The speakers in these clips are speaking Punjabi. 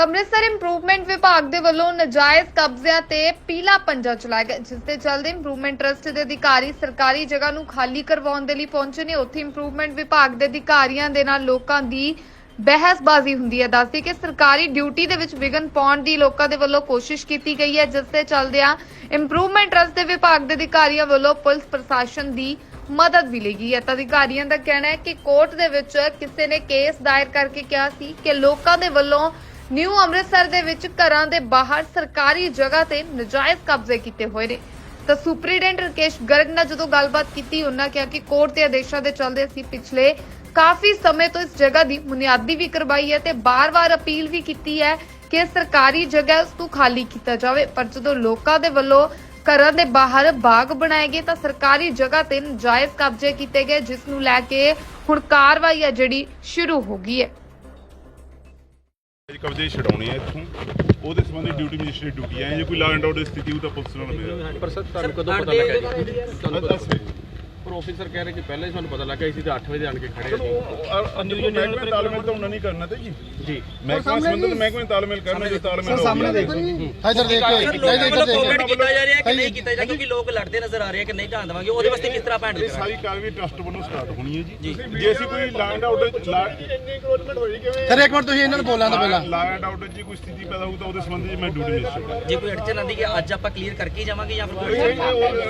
ਤਾਂ ਅੰਮ੍ਰਿਤਸਰ ਇੰਪਰੂਵਮੈਂਟ ਵਿਭਾਗ ਦੇ ਵੱਲੋਂ ਨਜਾਇਜ਼ ਕਬਜ਼ਿਆਂ ਤੇ ਪੀਲਾ ਪੰਜਾ ਚਲਾਇਆ ਗਿਆ, ਜਿਸ ਦੇ ਚੱਲਦੇ ਇੰਪਰੂਵਮੈਂਟ ਟਰਸਟ ਦੇ ਅਧਿਕਾਰੀ ਸਰਕਾਰੀ ਜਗ੍ਹਾ ਨੂੰ ਖਾਲੀ ਕਰਵਾਉਣ ਦੇ ਲਈ ਪਹੁੰਚੇ ਨੇ। ਉੱਥੇ ਇੰਪਰੂਵਮੈਂਟ ਵਿਭਾਗ ਦੇ ਅਧਿਕਾਰੀਆਂ ਦੇ ਨਾਲ ਲੋਕਾਂ ਦੀ ਬਹਿਸਬਾਜ਼ੀ ਹੁੰਦੀ ਹੈ। ਦੱਸਦੀ ਕਿ ਸਰਕਾਰੀ ਡਿਊਟੀ ਦੇ ਵਿੱਚ ਵਿਘਨ ਪਾਉਣ ਦੀ ਲੋਕਾਂ ਦੇ ਵੱਲੋਂ ਕੋਸ਼ਿਸ਼ ਕੀਤੀ ਗਈ ਹੈ, ਜਿਸ ਦੇ ਚੱਲਦਿਆਂ ਇੰਪਰੂਵਮੈਂਟ ਟਰਸਟ ਦੇ ਵਿਭਾਗ ਦੇ ਅਧਿਕਾਰੀਆਂ ਵੱਲੋਂ ਪੁਲਿਸ ਪ੍ਰਸ਼ਾਸਨ ਦੀ ਮਦਦ ਮਿਲੇਗੀ ਹੈ। ਤਾਂ ਅਧਿਕਾਰੀਆਂ ਦਾ ਕਹਿਣਾ ਹੈ ਕਿ ਕੋਰਟ ਦੇ ਵਿੱਚ ਕਿਸੇ ਨੇ ਕੇਸ ਦਾਇਰ ਕਰਕੇ ਕਿਹਾ ਸੀ ਕਿ ਲੋਕਾਂ ਦੇ ਵੱਲੋਂ ਨਿਊ ਅੰਮ੍ਰਿਤਸਰ ਦੇ ਵਿੱਚ ਘਰਾਂ ਦੇ ਬਾਹਰ ਸਰਕਾਰੀ ਜਗ੍ਹਾ ਤੇ ਨਜਾਇਜ਼ ਕਬਜ਼ੇ ਕੀਤੇ ਹੋਏ ਨੇ। ਤਾਂ ਸੁਪਰੀਡੈਂਟ ਰਕੇਸ਼ ਗਰਗ ਨਾਲ ਜਦੋਂ ਗੱਲਬਾਤ ਕੀਤੀ, ਉਹਨਾਂ ਕਿਹਾ ਕਿ ਕੋਰਟ ਦੇ ਆਦੇਸ਼ਾਂ ਦੇ ਚੱਲਦੇ ਅਸੀਂ ਪਿਛਲੇ ਕਾਫੀ ਸਮੇਂ ਤੋਂ ਇਸ ਜਗ੍ਹਾ ਦੀ ਬੁਨਿਆਦੀ ਵੀ ਕਰਵਾਈ ਹੈ ਤੇ ਬਾਰ-ਬਾਰ ਅਪੀਲ ਵੀ ਕੀਤੀ ਹੈ ਕਿ ਸਰਕਾਰੀ ਜਗ੍ਹਾ ਉਸ ਨੂੰ ਖਾਲੀ ਕੀਤਾ ਜਾਵੇ। ਪਰ ਜਦੋਂ ਲੋਕਾਂ ਦੇ ਵੱਲੋਂ ਘਰਾਂ ਦੇ ਬਾਹਰ ਬਾਗ ਬਣਾਏ ਗਏ, ਤਾਂ ਸਰਕਾਰੀ ਜਗ੍ਹਾ ਤੇ ਨਜਾਇਜ਼ ਕਬਜ਼ੇ ਕੀਤੇ ਗਏ, ਜਿਸ ਨੂੰ ਲੈ ਕੇ ਹੁਣ ਕਾਰਵਾਈ ਹੈ ਜਿਹੜੀ ਸ਼ੁਰੂ ਹੋ ਗਈ ਹੈ। ਕਬਜ਼ੇ ਛਡਾਉਣੇ ਆ ਇੱਥੋਂ ਉਹਦੇ ਸੰਬੰਧੀ ਡਿਊਟੀ ਮਜਿਸਟਰੇਟ ਡਿਊਟੀ ਹੈ ਜੇ ਕੋਈ ਲਾਅ ਐਂਡ ਆਰਡਰ ਸਥਿਤੀ ਉਹ ਤਾਂ ਪੁਲਿਸ ਨਾਲ ਮਿਲੇਗਾ ਪਰ ਸਰ ਤੁਹਾਨੂੰ ਕਦੋਂ ਪਤਾ ਲੱਗਾ ਜੀ? ਤੁਹਾਨੂੰ ਪਤਾ- ਪਰ ਆਫੀਸਰ ਕਹਿ ਰਹੇ ਕਿ ਪਹਿਲਾਂ ਹੀ ਸਾਨੂੰ ਪਤਾ ਲੱਗਾ ਸੀ ਤੇ 8 ਵਜੇ ਆਣ ਕੇ ਖੜੇ ਚਲੋ ਸੀ ਮਹਿਕਮੇ ਤਾਲਮੇਲ ਤਾਂ ਉਹਨਾਂ ਨਹੀਂ ਕਰਨਾ ਤੇ ਜੀ। ਜੀ। ਮਹਿਕਮੇ ਸੰਬੰਧਿਤ ਮਹਿਕਮੇ ਤਾਲਮੇਲ ਕਰਨਾ ਜੇ ਤਾਲਮੇਲ ਹੋ ਸਾਹਮਣੇ। ਦੇਖੋ ਜੀ। ਇਧਰ ਦੇਖ ਸਰ ਲੋਕਾਂ ਦੇਖ। ਕੋਵਿਡ ਕੀਤਾ ਜਾ ਰਿਹਾ ਕਿ ਨਹੀਂ ਕੀਤਾ ਜਾ ਰਿਹਾ ਕਿਉਂਕਿ ਲੋਕ ਲੜਦੇ ਨਜ਼ਰ ਆ ਰਹੇ ਕਿ ਨਹੀਂ ਢਾਣ ਦੇਵਾਂਗੇ ਉਹਦੇ ਵਾਸਤੇ ਕਿਸ ਤਰ੍ਹਾਂ ਭੈਣ ਇਹ ਸਾਰੀ ਕਾਰਵਾਈ ਟਰਸਟ ਵੱਲੋਂ ਸਟਾਰਟ ਹੋਣੀ ਹੈ ਜੀ। ਜੇ। ਅਸੀਂ ਕੋਈ ਹੋਈ ਕਿਵੇਂ ਸਰ ਇੱਕ ਮਿੰਟ ਤੁਸੀਂ ਇਹਨਾਂ ਨੂੰ ਬੋਲਣ ਤੋਂ ਪਹਿਲਾਂ। ਐਂਡ ਆਰਡਰ 'ਚ ਕੋਈ ਸਥਿਤੀ ਪੈਦਾ ਹੋਊ ਤਾਂ ਉਹਦੇ ਸੰਬੰਧੀ ਮੈਂ ਡਿਊਟੀ ਮਜਿਸਟਰੇਟ ਜੇ ਕੋਈ ਅੜਚਨ ਆਂਦੀ ਕਿ ਅੱਜ ਆਪਾਂ ਕਲੀਅਰ ਕਰਕੇ ਹੀ ਜਾਵਾਂਗੇ ਜਾਂ ਫਿਰ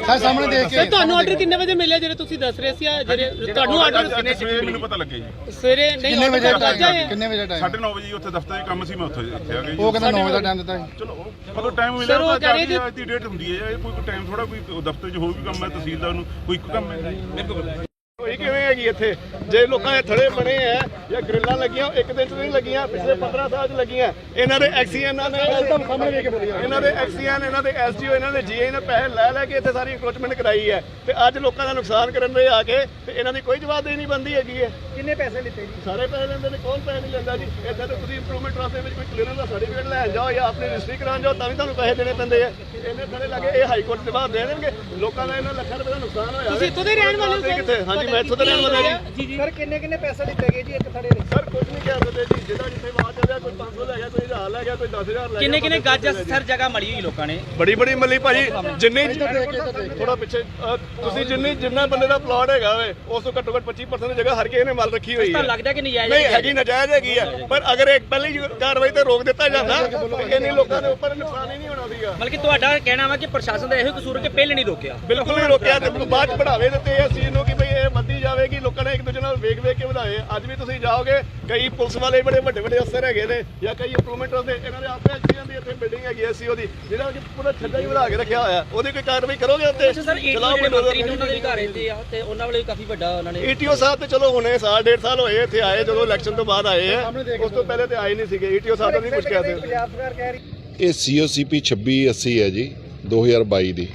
ਸਰ ਸਾਹਮਣੇ ਦੇਖ ਕੇ ਤੁਹਾਨੂੰ ਆਰਡਰ ਕਿੰਨੇ ਵਜੇ ਮਿਲਿਆ ਜਿਹੜੇ ਤੁਸੀਂ ਦੱਸ ਰਹੇ ਸੀ ਆ ਜਿਹੜੇ ਤੁਹਾਨੂੰ ਆਰਡਰ ਕਿੰਨੇ ਸਵੇਰੇ ਮੈਨੂੰ ਪਤਾ ਲੱਗਿਆ ਜੀ। ਸਵੇਰੇ ਨਹੀਂ ਕਿੰਨੇ ਵਜੇ ਟਾਈਮ ਕਿੰਨੇ ਵਜੇ ਟਾਈਮ 9:30 ਵਜੇ ਉੱਥੇ ਦਫ਼ਤਰ 'ਚ ਕੰਮ ਸੀ ਮੈਂ ਉੱਥੇ ਇੱਥੇ ਆ ਗਿਆ ਜੀ। ਉਹ ਕਹਿੰਦਾ 9 ਵਜੇ ਦਾ ਟਾਈਮ ਦਿੱਤਾ ਸੀ। ਚਲੋ ਕਦੋਂ ਟਾਈਮ ਮਿਲਿਆ ਤਾਂ ਚਾਹੀਦੀ ਅੱਜ ਦੀ ਡੇਟ ਹੁੰਦੀ ਹੈ। ਇਹ ਕੋਈ ਟਾਈਮ ਥੋੜਾ ਕੋਈ ਦਫ਼ਤਰ 'ਚ ਹੋਰ ਵੀ ਕੰਮ ਹੈ ਤਹਿਸੀਲਦਾਰ ਨੂੰ ਕੋਈ ਇੱਕ ਕੰਮ ਹੈ। ਹੋਈ ਕਿਵੇਂ ਹੈਗੀ ਇੱਥੇ? ਜੇ ਲੋਕਾਂ ਦੇ ਥੜੇ ਬਣੇ ਆ ਜਾਂ ਗ੍ਰਿਲਾਂ ਲੱਗੀਆਂ ਇੱਕ ਦਿਨ ਚ ਨਹੀਂ ਲੱਗੀਆਂ ਪਿਛਲੇ 15 ਸਾਲ ਚ ਲੱਗੀਆਂ। ਇਹਨਾਂ ਦੇ ਐਕਸੀਐਨ ਨੇ ਸਾਹਮਣੇ ਵੇਖ ਕੇ ਬੋਲੀਆਂ ਇਹਨਾਂ ਦੇ ਐਕਸੀਐਨ ਇਹਨਾਂ ਦੇ ਐਸਡੀਓ ਇਹਨਾਂ ਦੇ ਜੀਏ ਨੇ ਪੈਸੇ ਲੈ ਲੈ ਕੇ ਇੱਥੇ ਸਾਰੀ ਇਨਕਰੋਚਮੈਂਟ ਕਰਾਈ ਹੈ। ਤੇ ਅੱਜ ਲੋਕਾਂ ਦਾ ਨੁਕਸਾਨ ਕਰਨ ਦੇ ਆ ਕੇ ਤੇ ਇਹਨਾਂ ਦੀ ਕੋਈ ਜਵਾਬਦੇਹੀ ਨਹੀਂ ਬੰਦੀ ਹੈਗੀ ਹੈ। ਕਿੰਨੇ ਪੈਸੇ ਲਿੱਤੇ ਜੀ? ਸਾਰੇ ਪੈਸੇ ਲੈਂਦੇ ਨੇ ਕੌਣ ਪੈਸੇ ਨਹੀਂ ਲੈਂਦਾ ਜੀ? ਇੱਦਾਂ ਤਾਂ ਤੁਸੀਂ ਇੰਪਰੂਵਮੈਂਟ ਦੇ ਵਿੱਚ ਕੋਈ ਕਲੀਅਰੈਂਸ ਦਾ ਸਰਟੀਫਿਕੇਟ ਲੈਣ ਜਾਓ ਜਾਂ ਆਪਣੀ ਰਜਿਸਟਰੀ ਕਰਾਉਣ ਜਾਓ ਤਾਂ ਵੀ ਤੁਹਾਨੂੰ ਪੈਸੇ ਦੇਣੇ ਪੈਂਦੇ ਆ। ਇਹਨੇ ਥੜੇ ਲੱਗੇ ਇਹ ਹਾਈ ਕੋਰਟ ਬਾਅਦ ਦੇ ਦੇਣਗੇ। ਲੋਕਾਂ ਦਾ ਇਹਨਾਂ ਲੱਖਾਂ ਰੁਪਏ ਦਾ ਨੁਕਸਾਨ ਹੋਇਆ ਤੁਸੀਂ ਇੱਥੋਂ ਦੇ ਰਹਿਣ ਵਾਲੇ ਹੋ? ਕਿੱਥੇ? ਹਾਂਜੀ ਮੈਂ ਇੱਥੋਂ ਦਾ ਰਹਿਣ ਵਾਲਾ ਜੀ ਜੀ ਜੀ। ਸਰ ਕਿੰਨੇ ਕਿੰਨੇ ਪੈਸੇ ਦਿੱਤੇ ਗਏ ਜੀ ਇੱਕ ਥੜੇ ਦੇ ਸਰ ਕੁਝ ਨਹੀਂ ਕਹਿ ਸਕਦੇ ਜੀ। ਜਿਹਦਾ ਜਿੱਥੇ ਬਾਤ ਚੱਲਿਆ ਕੋਈ 500 ਲੈ ਗਿਆ ਕੋਈ 1000 ਲੈ ਗਿਆ ਕੋਈ 10000 ਲੈ ਗਿਆ ਕਿੰਨੇ ਕਿੰਨੇ ਗੱਜ ਸਰ ਜਗ੍ਹਾ ਮਲੀ ਹੋਈ ਲੋਕਾਂ ਨੇ? ਬੜੀ ਬੜੀ ਮੱਲੀ ਭਾਜੀ। ਜਿੰਨੀ ਥੋੜਾ ਪਿੱਛੇ ਅਹ, ਤੁਸੀਂ ਜਿੰਨੀ ਜਿੰਨਾ ਬੰਦੇ ਦਾ ਪਲਾਟ ਹੈਗਾ ਵੇ ਉਸ ਤੋਂ ਘੱਟੋ ਘੱਟ 25% ਜਗ੍ਹਾ ਹਰ ਕਿਸੇ ਨੇ ਮਾਲ ਰੱਖੀ ਹੋਈ ਹੈ। ਲੱਗਦਾ ਕਿ ਨਜਾਇਜ਼ ਨਹੀਂ ਹੈਗੀ ਨਜਾਇਜ਼ ਹੈਗੀ ਹੈ। ਪਰ ਅਗਰ ਇੱਕ ਪਹਿਲੀ ਕਾਰਵਾਈ ਤੇ ਰੋਕ ਦਿੱਤਾ ਜਾਂਦਾ ਤੇ ਇੰਨੇ ਲੋਕਾਂ ਦੇ ਉੱਪਰ ਨੁਕਸਾਨ ਹੀ ਨਹੀਂ ਹੋਣਾ ਸੀਗਾ। ਮਤਲਬ ਕਿ ਤੁਹਾਡਾ ਕਹਿਣਾ ਵਾ ਕਿ ਪ੍ਰਸ਼ਾਸਨ ਦਾ ਇਹੋ ਕਸੂਰ ਕਿ ਪਹਿਲੇ ਨਹੀਂ ਰੋਕਿਆ। ਬਿਲਕੁਲ ਨਹੀਂ ਰੋਕਿਆ ਤੇ ਬਾਅਦ ਚ ਵਧਾਵੇ ਦਿੱਤੇ ਇਸ ਚੀਜ਼ ਨੂੰ ਕਿ ਇਹ ਵੱਧੀ ਜਾਵੇਗੀ ਲੋਕਾਂ ਨੇ ਇੱਕ ਦੂਜੇ ਨਾਲ ਵੇਖ ਵੇਖ ਕੇ ਵਧਾਏ। ਅੱਜ ਵੀ ਤੁਸੀਂ ਜਾਓਗੇ ਕਈ ਪੁਲਿਸ ਵਾਲੇ ਬੜੇ ਵੱਡੇ ਵੱਡੇ ਅਫਸਰ ਹੈਗੇ ਨੇ ਜਾਂ ਕਈ ਇੰਪਰੂਵਮੈਂਟ ਦੇ ਇਹਨਾਂ ਦੇ ਆਪੇ ਐਕਸੀਅਨ ਦੀ ਇੱਥੇ ਬਿਲਡਿੰਗ ਹੈਗੀ ਐ ਸੀਓ ਦੀ ਜਿਹੜਾ ਕਿ ਪੂਰਾ ਛੱਡਾ ਹੀ ਵਧਾ ਕੇ ਰੱਖਿਆ ਹੋਇਆ ਉਹਦੀ ਕੋਈ ਕਾਰਵਾਈ ਕਰੋਗੇ ਉੱਤੇ ਅੱਛਾ ਸਰ ਜਿਹੜੇ ਕੋਈ ਮੰਤਰੀ ਨੇ ਉਹਨਾਂ ਦੇ ਘਰ ਇੱਥੇ ਆ ਤੇ ਉਹਨਾਂ ਵੱਲੋਂ ਵੀ ਕਾਫੀ ਵੱਡਾ ਉਹਨਾਂ ਨੇ ਈਟੀਓ ਸਾਹਿਬ ਤੇ ਚਲੋ ਹੁਣੇ ਸਾਲ ਡੇਢ ਸਾਲ ਹੋਏ ਇੱਥੇ ਆਏ ਜਦੋਂ ਇਲੈਕਸ਼ਨ ਤੋਂ ਬਾਅਦ ਆਏ ਆ ਉਸ ਤੋਂ ਪਹਿਲੇ ਤੇ ਆਏ ਨਹੀਂ ਸੀਗੇ। ਈਟੀਓ ਸਾਹਿਬ ਨੇ ਨਹੀਂ ਕੁਝ ਕਿਹਾ ਸੀ ਇਹ ਸੀਓਸੀਪੀ 2680 ਹੈ ਜੀ 2022 ਦੀ।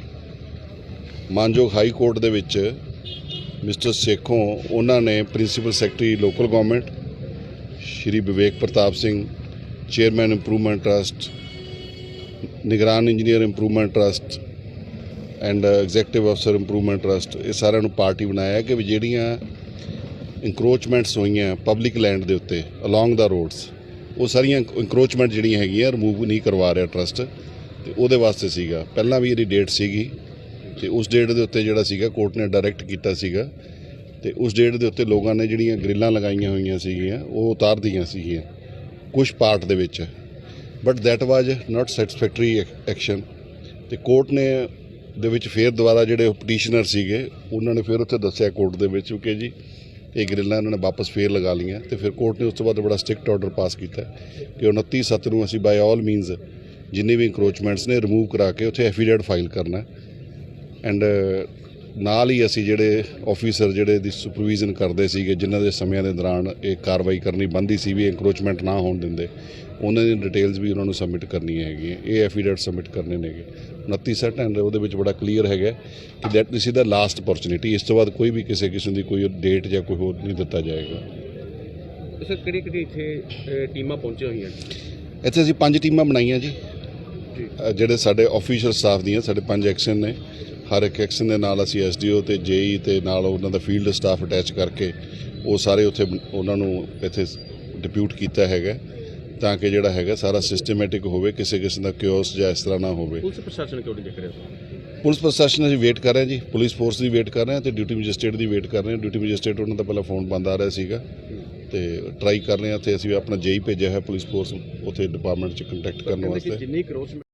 ਮਾਨਯੋਗ ਹਾਈ ਕੋਰਟ ਦੇ ਵਿੱਚ ਮਿਸਟਰ ਸੇਖੋਂ ਉਹਨਾਂ ਨੇ principal secretary local government, Shri Vivek Pratap Singh, chairman improvement trust, ਨਿਗਰਾਨ engineer improvement trust and executive ਅਫਸਰ ਇੰਪਰੂਵਮੈਂਟ ਟਰਸਟ, ਇਹ ਸਾਰਿਆਂ ਨੂੰ ਪਾਰਟੀ ਬਣਾਇਆ ਕਿ ਵੀ ਜਿਹੜੀਆਂ ਇਨਕਰੋਚਮੈਂਟਸ ਹੋਈਆਂ ਪਬਲਿਕ ਲੈਂਡ ਦੇ ਉੱਤੇ ਅਲੋਂਗ ਦਾ ਰੋਡਸ ਉਹ ਸਾਰੀਆਂ ਇਨਕਰੋਚਮੈਂਟ ਜਿਹੜੀਆਂ ਹੈਗੀਆਂ ਰਿਮੂਵ ਨਹੀਂ ਕਰਵਾ ਰਿਹਾ ਟਰਸਟ ਤੇ ਉਹਦੇ ਵਾਸਤੇ ਸੀਗਾ। ਪਹਿਲਾਂ ਵੀ ਇਹਦੀ ਡੇਟ ਸੀਗੀ। ਤੇ ਉਸ ਡੇਟ ਦੇ ਉੱਤੇ ਜਿਹੜਾ ਸੀਗਾ ਕੋਰਟ ਨੇ ਡਾਇਰੈਕਟ ਕੀਤਾ ਸੀਗਾ ਤੇ ਉਸ ਡੇਟ ਦੇ ਉੱਤੇ ਲੋਕਾਂ ਨੇ ਜਿਹੜੀਆਂ ਗ੍ਰਿਲਾਂ ਲਗਾਈਆਂ ਹੋਈਆਂ ਸੀਗੀਆਂ, ਉਹ ਉਤਾਰ ਦੀਆਂ ਸੀਗੀਆਂ ਕੁਝ ਪਾਰਟ ਦੇ ਵਿੱਚ। But that was not satisfactory action ਤੇ ਕੋਰਟ ਨੇ ਦੇ ਵਿੱਚ ਫੇਰ ਦੁਬਾਰਾ ਜਿਹੜੇ ਪਟੀਸ਼ਨਰ ਸੀਗੇ, ਉਹਨਾਂ ਨੇ ਫਿਰ ਉੱਥੇ ਦੱਸਿਆ ਕੋਰਟ ਦੇ ਵਿੱਚ ਕਿ ਜੀ, ਇਹ ਗ੍ਰਿਲਾਂ ਇਹਨਾਂ ਨੇ ਵਾਪਸ ਫੇਰ ਲਗਾ ਲਈਆਂ ਤੇ ਫਿਰ ਕੋਰਟ ਨੇ ਉਸ ਤੋਂ ਬਾਅਦ ਬੜਾ ਸਟ੍ਰਿਕਟ ਆਰਡਰ ਪਾਸ ਕੀਤਾ ਕਿ 29 ਸੱਤ ਨੂੰ ਅਸੀਂ ਬਾਈ ਆਲ ਮੀਨਸ ਜਿੰਨੇ ਵੀ ਇਨਕਰੋਚਮੈਂਟਸ ਨੇ ਰਿਮੂਵ ਕਰਾ ਕੇ ਉੱਥੇ ਐਫੀਡੇਵਿਟ ਫਾਈਲ ਕਰਨਾ। ਐਂਡ ਨਾਲ ਹੀ ਅਸੀਂ ਜਿਹੜੇ ਆਫੀਸਰ ਜਿਹੜੇ ਦੀ ਸੁਪਰਵੀਜ਼ਨ ਕਰਦੇ ਸੀਗੇ ਜਿਨ੍ਹਾਂ ਦੇ ਸਮਿਆਂ ਦੇ ਦੌਰਾਨ ਇਹ ਕਾਰਵਾਈ ਕਰਨੀ ਬੰਦੀ ਸੀ ਵੀ ਇਨਕਰੋਚਮੈਂਟ ਨਾ ਹੋਣ ਦਿੰਦੇ ਉਹਨਾਂ ਦੀ ਡਿਟੇਲਸ ਵੀ ਉਹਨਾਂ ਨੂੰ ਸਬਮਿਟ ਕਰਨੀਆਂ ਹੈਗੀਆਂ ਇਹ ਐਫੀਡੇਵਿਟ ਸਬਮਿਟ ਕਰਨੇ ਨੇਗੇ। 29 ਸੈਟ ਐਂਡ ਉਹਦੇ ਵਿੱਚ ਬੜਾ ਕਲੀਅਰ ਹੈਗਾ ਕਿ that is the last opportunity ਇਸ ਤੋਂ ਬਾਅਦ ਕੋਈ ਵੀ ਕਿਸੇ ਕਿਸਮ ਦੀ ਕੋਈ ਡੇਟ ਜਾਂ ਕੋਈ ਹੋਰ ਨਹੀਂ ਦਿੱਤਾ ਜਾਏਗਾ। ਸਰ ਕਿਹੜੀ ਕਿਹੜੀ ਇੱਥੇ ਟੀਮਾਂ ਪਹੁੰਚੀਆਂ ਹੋਈਆਂ ਇੱਥੇ ਅਸੀਂ ਪੰਜ ਟੀਮਾਂ ਬਣਾਈਆਂ ਜੀ। ਜਿਹੜੇ ਸਾਡੇ ਆਫੀਸ਼ੀਅਲ ਸਟਾਫ ਦੀਆਂ ਸਾਡੇ ਪੰਜ ਐਕਸ਼ਨ ਨੇ। ਹਰ ਇੱਕ ਐਕਸ਼ਨ ਦੇ ਨਾਲ ਅਸੀਂ ਐਸਡੀਓ ਤੇ ਜੇਈ ਤੇ ਨਾਲ ਉਹਨਾਂ ਦਾ ਫੀਲਡ ਸਟਾਫ ਅਟੈਚ ਕਰਕੇ ਉਹ ਸਾਰੇ ਉੱਥੇ ਉਹਨਾਂ ਨੂੰ ਇੱਥੇ ਡਿਪਿਊਟ ਕੀਤਾ ਹੈਗਾ ਤਾਂ ਕਿ ਜਿਹੜਾ ਹੈਗਾ ਸਾਰਾ ਸਿਸਟਮੈਟਿਕ ਹੋਵੇ ਕਿਸੇ ਕਿਸਮ ਦਾ ਕਿਓਸ ਜਾਂ ਇਸ ਤਰ੍ਹਾਂ ਨਾ ਹੋਵੇ। ਪੁਲਿਸ ਪ੍ਰਸ਼ਾਸਨ ਕਿਉਂ ਨਹੀਂ ਦੇਖ ਰਿਹਾ? ਪੁਲਿਸ ਪ੍ਰਸ਼ਾਸਨ ਅਸੀਂ ਵੇਟ ਕਰ ਰਹੇ ਹਾਂ ਜੀ। ਪੁਲਿਸ ਫੋਰਸ ਦੀ ਵੇਟ ਕਰ ਰਹੇ ਤੇ ਡਿਊਟੀ ਮੈਜਿਸਟ੍ਰੇਟ ਦੀ ਵੇਟ ਕਰ ਰਹੇ ਹਾਂ। ਡਿਊਟੀ ਮੈਜਿਸਟ੍ਰੇਟ ਉਹਨਾਂ ਦਾ ਪਹਿਲਾਂ ਫੋਨ ਬੰਦ ਆ ਰਿਹਾ ਸੀਗਾ ਤੇ ਟਰਾਈ ਕਰ ਰਹੇ ਹਾਂ ਤੇ ਅਸੀਂ ਆਪਣਾ ਜੇਈ ਭੇਜਿਆ ਹੈ ਪੁਲਿਸ ਫੋਰਸ ਉੱਥੇ ਡਿਪਾਰਟਮੈਂਟ ਚ ਕੰਟੈਕਟ ਕਰਨ ਵਾਸਤੇ।